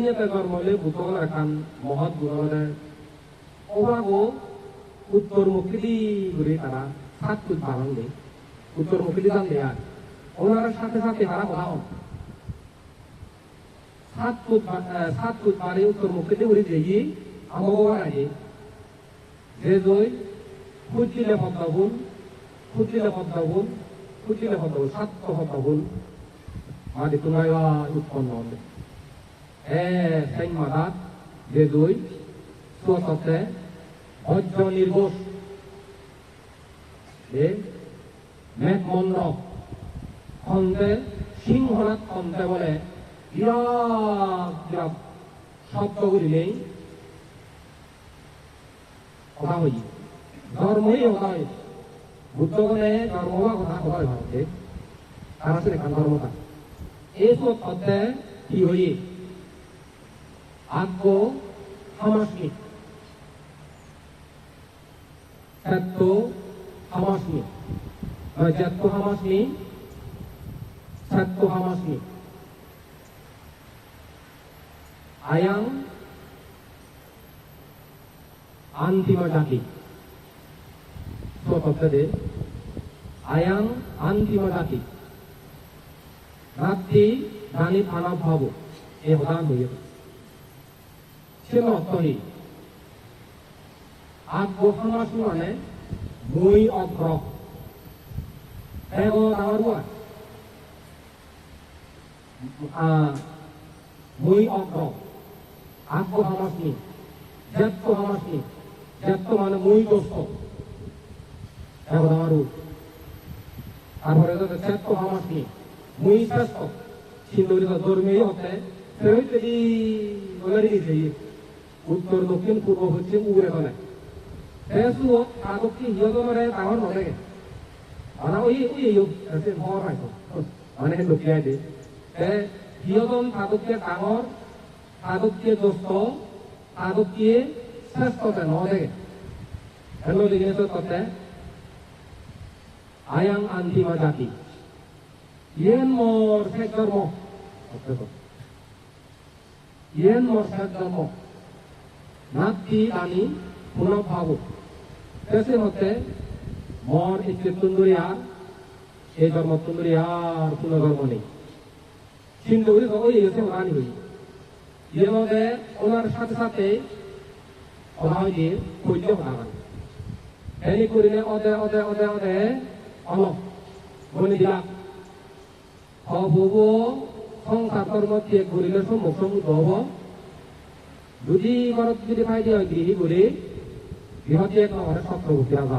তে কর্মলে বুতল একান মহৎ গুণরে অবাগো উত্তরমুখী দি ঘুরে তারা সাত কুচ বানান দে উত্তরমুখী দি দান দেয়া ওনার সাথে সাথে হারা কথা সাত কুচ সাত কুচ বারে উত্তরমুখী দি ঘুরে দিয়ে আমগো আগে যে জয় খুঁজলে খুঁজলে পদ্মাবুল খুঁজলে মাদাত যে দুই সুয়াসতে ভজ্র নির্ঘোষ এ মেঘ মণ্ডপ খন্দে সিংহনাথ খন্দে বলে বিরাট বিরাট শব্দ করিলেই কথা হই ধর্মই কথা হই বুদ্ধগণে ধর্ম বা কথা কথা ভাবতে তারা সে কান ধর্মটা এই সব পথে কি হই আজ্ঞ সমাসমিক তত্ত্ব হামাসমি বা জাত্য হামাসমি সত্য আয়াং আন্তিমা ডাকি আয়াং ডাকি রাত্রি রানী থানা ভাব এ হদান হইয়া ছিলস্তরী আগ ঘোষণা শুনে বই অগ্রহ। হ্যাঁ, বই অগ্রহ। আগ্য হামাসনি জাত্য হামাসনি জাত্য মানে মুই দোস্ত এগোদামারু তারপরে তো জাত্য হামাসনি মুই শ্রেষ্ঠ সিন্ধুরি তো ধর্মীয় হতে সেরই বলে দিয়েছে উত্তৰ দক্ষিণ পূৰ্ব পশ্চিম উগৰে কলে তেজো আগতকে সিহঁতৰ মানে মানে লুকিয়াই তে সিহঁতৰ আগতকে ডাঙৰ আগতকে দস্ত হেল্ল' লিখিছে তাতে আয়াং আন্তিমা জাতি। ইয়েন মোৰ শেষ ধৰ্ম ইয়েন মোৰ শেষ ধৰ্ম নাতি দানি পুনঃভাব দেশের মধ্যে মর ইচ্ছে তুন্দুরি আর এই ধর্ম তুন্দুরি আর ধর্ম নেই। কিন্তু ওই এসে ওরানি হই এর ওনার সাথে সাথে অভাব কইলে হতাবান এনি করিলে অদে অদে অদে অদে অলপ বলে দিলাম অবব সংসার কর্ম ত্যাগ সম্মুখ সম্মুখ হব যদি ঘৰত যদি ফাইদে হয় গৃহী কৰি গৃহ ত্যাগ